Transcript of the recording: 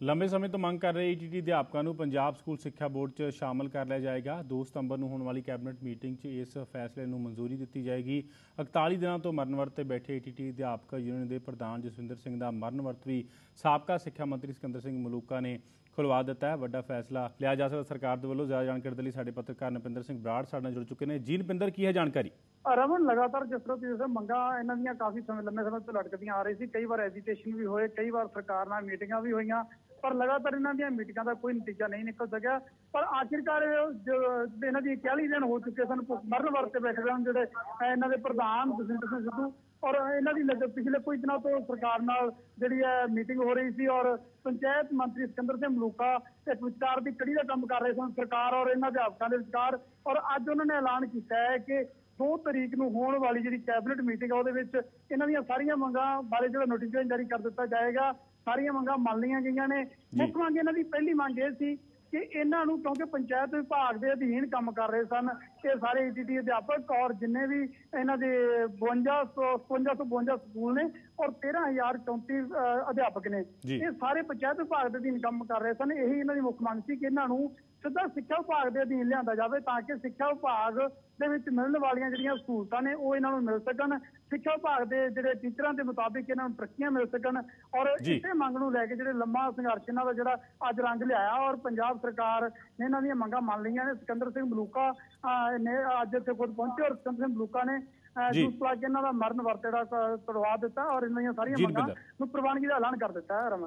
ਲੰਬੇ ਸਮੇਂ ਤੋਂ ਮੰਗ ਕਰ ਰਹੇ ਈਟੀਟੀ ਅਧਿਆਪਕਾਂ ਨੂੰ ਪੰਜਾਬ ਸਕੂਲ ਸਿੱਖਿਆ ਬੋਰਡ 'ਚ ਸ਼ਾਮਲ ਕਰ ਲਿਆ ਜਾਏਗਾ। 2 ਸਤੰਬਰ ਨੂੰ ਹੋਣ ਵਾਲੀ ਕੈਬਨਿਟ ਮੀਟਿੰਗ 'ਚ ਇਸ ਫੈਸਲੇ ਨੂੰ ਮਨਜ਼ੂਰੀ ਦਿੱਤੀ ਜਾਏਗੀ। 41 ਦਿਨਾਂ ਤੋਂ ਮਰਨ ਵਰਤ ਤੇ ਬੈਠੇ ਈਟੀਟੀ ਅਧਿਆਪਕ ਯੂਨੀਅਨ ਦੇ ਪ੍ਰਧਾਨ ਜਸਵਿੰਦਰ ਸਿੰਘ ਦਾ ਮਰਨ ਵਰਤ ਵੀ ਸਾਬਕਾ ਸਿੱਖਿਆ ਮੰਤਰੀ ਸਿਕੰਦਰ ਸਿੰਘ ਮਲੂਕਾ ਨੇ ਖੁਲਵਾ ਦਿੱਤਾ ਹੈ। ਵੱਡਾ ਫੈਸਲਾ ਲਿਆ ਜਾ ਸਕਦਾ ਸਰਕਾਰ ਦੇ ਵੱਲੋਂ। ਜ਼ਿਆਦਾ ਜਾਣਕਾਰੀ ਦੇ ਲਈ ਸਾਡੇ ਪੱਤਰਕਾਰ ਨਪਿੰਦਰ ਸਿੰਘ ਬਰਾੜ ਸਾਡੇ ਨਾਲ ਜੁੜ ਚੁੱਕੇ ਨੇ। ਜੀ ਨਪਿੰਦਰ, ਕੀ ਹੈ ਜਾਣਕਾਰੀ? ਰਮਨ, ਲਗਾਤਾਰ ਜਿਸ ਤਰ੍ਹਾਂ ਤੁਸੀਂ ਮੰਗਾ ਇਹਨਾਂ ਦੀਆਂ ਕਾਫੀ ਸਮੇਂ ਲੰਮੇ ਸਮੇਂ ਤੋਂ ਲਟਕਦੀਆਂ ਆ ਰਹੀ ਸੀ। ਕਈ ਵਾਰ ਐਜੀਟੇਸ਼ਨ ਵੀ ਹੋਏ, ਕਈ ਵਾਰ ਸਰਕਾਰ ਨਾਲ ਮੀਟਿੰਗਾਂ ਵੀ ਹੋਈਆਂ। ਪਰ ਲਗਾਤਾਰ ਇਹਨਾਂ ਦੀਆਂ ਮੀਟਿੰਗਾਂ ਦਾ ਕੋਈ ਨਤੀਜਾ ਨਹੀਂ ਨਿਕਲ ਸਕਿਆ। ਪਰ ਆਖਿਰਕਾਰ ਇਹਨਾਂ ਦੀ 41 ਦਿਨ ਹੋ ਚੁੱਕੇ ਸਨ ਮਰਨ ਵਰਤੇ ਬੈਠੇ ਹਨ ਜਿਹੜੇ ਇਹਨਾਂ ਦੇ ਪ੍ਰਧਾਨ ਜਸਵਿੰਦਰ ਸਿੰਘ ਸਿੱਧੂ ਔਰ ਇਹਨਾਂ ਦੀ ਪਿਛਲੇ ਕੁਝ ਦਿਨਾਂ ਤੋਂ ਸਰਕਾਰ ਨਾਲ ਜਿਹੜੀ ਹੈ ਮੀਟਿੰਗ ਹੋ ਰਹੀ ਸੀ ਔਰ ਪੰਚਾਇਤ ਮੰਤਰੀ ਸਿਕੰਦਰ ਸਿੰਘ ਮਲੂਕਾ ਇੱਕ ਵਿਚਾਰ ਦੀ ਕੜੀ ਦਾ ਕੰਮ ਕਰ ਰਹੇ ਸਨ, ਸਰਕਾਰ ਔਰ ਇਹਨਾਂ ਅਧਿਆਪਕਾਂ ਦੇ ਵਿਚਕਾਰ ਔਰ ਅੱਜ ਉਹਨਾਂ ਨੇ ਐਲਾਨ ਕੀਤਾ ਹੈ ਕਿ 2 ਤਰੀਕ ਨੂੰ ਹੋਣ ਵਾਲੀ ਜਿਹੜੀ ਕੈਬਨਿਟ ਮੀਟਿੰਗ ਹੈ, ਉਹਦੇ ਵਿੱਚ ਇਹਨਾਂ ਦੀਆਂ ਸਾਰੀਆਂ ਮੰਗਾਂ ਬਾਰੇ ਜਿਹੜਾ ਨੋਟੀਫਿਕੇਸ਼ਨ ਜਾਰੀ ਕਰ ਦਿੱਤਾ ਜਾਏਗਾ। ਸਾਰੀਆਂ ਮੰਗਾਂ ਮੰਨ ਲਈਆਂ ਗਈਆਂ ਨੇ। ਮੁੱਖ ਮੰਗ ਇਹਨਾਂ ਦੀ ਪਹਿਲੀ ਮੰਗ ਇਹ ਸੀ ਕਿ ਇਹਨਾਂ ਨੂੰ ਕਿਉਂਕਿ ਪੰਚਾਇਤ ਵਿਭਾਗ ਦੇ ਅਧੀਨ ਕੰਮ ਕਰ ਰਹੇ ਸਨ ਇਹ ਸਾਰੇ ਈਟੀਟੀ ਅਧਿਆਪਕ ਔਰ ਜਿੰਨੇ ਵੀ ਇਹਨਾਂ ਦੇ 52 5552 ਸਕੂਲ ਨੇ ਔਰ 13034 ਅਹ, ਅਧਿਆਪਕ ਨੇ। ਇਹ ਸਾਰੇ ਪੰਚਾਇਤ ਵਿਭਾਗ ਦੇ ਅਧੀਨ ਕੰਮ ਕਰ ਰਹੇ ਸਨ ਇਹੀ ਇਹਨਾਂ ਦੀ ਮੁੱਖ ਮੰਗ ਸੀ ਕਿ ਇਹਨਾਂ ਨੂੰ ਸਿੱਧਾ ਸਿੱਖਿਆ ਵਿਭਾਗ ਦੇ ਅਧੀਨ ਲਿਆਂਦਾ ਜਾਵੇ ਤਾਂ ਕਿ ਸਿੱਖਿਆ ਵਿਭਾਗ ਦੇ ਵਿੱਚ ਮਿਲਣ ਵਾਲੀਆਂ ਜਿਹੜੀਆਂ ਸਹੂਲਤਾਂ ਨੇ ਉਹ ਇਹਨਾਂ ਨੂੰ ਮਿਲ ਸਕਣ ਸਿੱਖਿਆ ਵਿਭਾਗ ਦੇ ਜਿਹੜੇ ਟੀਚਰਾਂ ਦੇ ਮੁਤਾਬਿਕ ਇਹਨਾਂ ਨੂੰ ਤਰੱਕੀਆਂ ਮਿਲ ਸਕਣ ਔਰ। ਇਸੇ ਮੰਗ ਨੂੰ ਲੈ ਕੇ ਜਿਹੜੇ ਲੰਮਾ ਸੰਘਰਸ਼ ਇਹਨਾਂ ਦਾ ਜਿਹੜਾ ਅੱਜ ਰੰਗ ਲਿਆਇਆ ਔਰ ਪੰਜਾਬ ਸਰਕਾਰ ਨੇ ਇਹਨਾਂ ਦੀਆਂ ਮੰਗਾਂ ਮੰਨ ਲਈਆਂ ਨੇ ਸਿਕੰਦਰ ਸਿੰਘ ਅਹ, ਨੇ ਅੱਜ ਇੱਥੇ ਖੁਦ ਪਹੁੰਚੇ ਔਰ ਸਿਕੰਦਰ ਸਿੰਘ ਮਲੂਕਾ ਨੇ। ਜੂਸ ਪਲਾ ਕੇ ਇਹਨਾਂ ਦਾ ਮਰਨ ਵਰਤ ਜਿਹੜਾ ਕ- ਕਰਵਾ ਦਿੱਤਾ ਔਰ ਇਹਨਾਂ ਦੀਆਂ ਸਾਰੀਆਂ ਮੰਗਾਂ। ਨੂੰ ਪ੍ਰਵਾਨਗੀ ਦਾ ਐਲਾਨ ਕਰ ਦਿੱਤਾ ਹੈ ਰਮਨ